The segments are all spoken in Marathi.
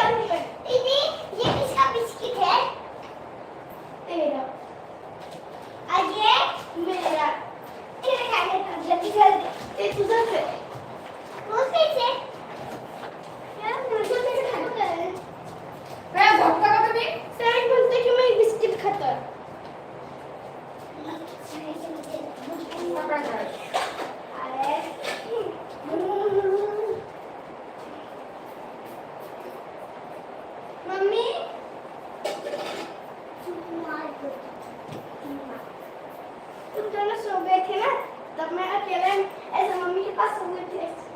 doesn't even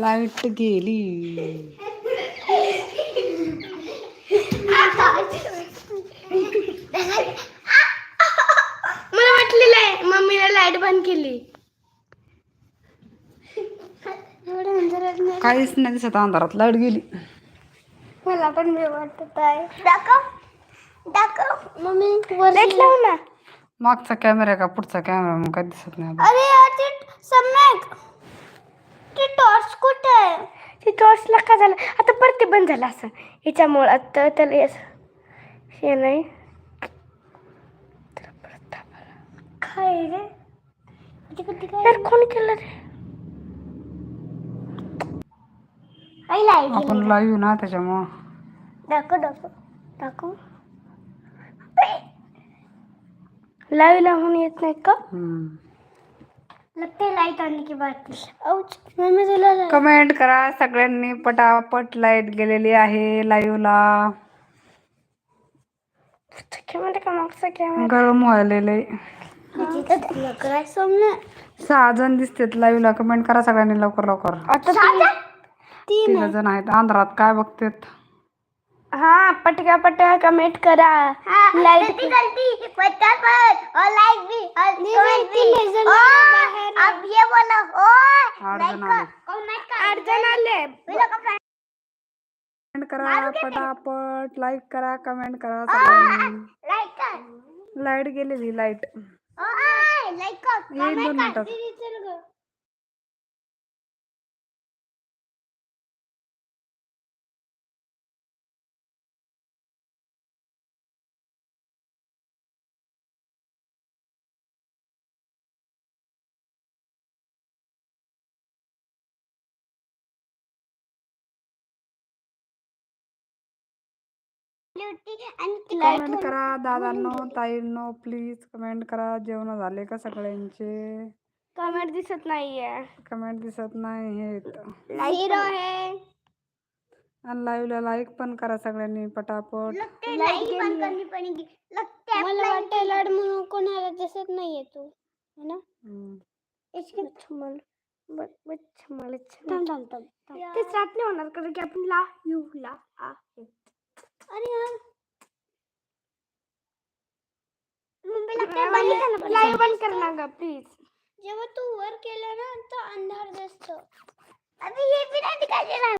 लाइट गेली. मला वाटलेलं आहे मम्मीने लाइट बंद केली. काहीच नाही दिसत अंधारात लाइट गेली. मला पण मी वाटत आहे. दाखव दाखव. मम्मी लाइट लाव ना. मागचा कॅमेरा का पुढचा कॅमेरा मग काही दिसत नाही. अरे ते सम्यक ते टॉर्च कुठे आहे? ते टॉर्चला का झालं? आता परत ते बंद झालं असं. याच्यामुळं आता त्याला असं- हे नाही. काय रे? यार कोणी केलं रे? आई लाइट आपण लाईव्ह ना त्याच्यामुळं. दाखव दाखव. दाखव. लावी लावून येत नाही का? हम्म. लगते लाइट आने के लाइट कमेंट करा. सगळ्यांनी पटापट लाइट गेलेली आहे लाईव्हला गरम व्हायलेले. सहा जण दिसतात लाईव्हला कमेंट करा सगळ्यांनी लवकर लवकर. तीन. जण आहेत. अंधारात काय बघतेत? हा पटका पटका कमेंट करा। हाँ, लाइट गलती गलती फटाफट और लाइक भी और कमेंट भी। और अब ये बोलो ओ आठ लाइक जण का आले। कमेंट का आठ जण आले। बोलो का friend? कमेंट करा पटापट लाईक करा कमेंट करा। सगळ्यांनी लाइक का लाइट गेलेली लाइट ओ आय लाइक का येईल दोन कमेंट आणि कमेंट करा दादांनो ताईंनो प्लीज कमेंट करा जेवण झाले का सगळ्यांचे? कमेंट दिसत नाहीये. कमेंट दिसत नाही आहेत झीरो है आणि लाईव्हला लाईक पण करा सगळ्यांनी पटापट. लगते पड़ेगी लगते है वाटतं लाड म्हणून कोणाला दिसत नाहीये तू. है ना? हम्म. इसके छमल छमल थांब थांब थांब ते स्टार्ट नाही होणार कारण की आपण ला यू ला आहे. अरे लाईव्ह बंद कर ना ग प्लीज जेव्हा तू वर केलं ना तर अंधार दिसतो. अरे हे बी नाही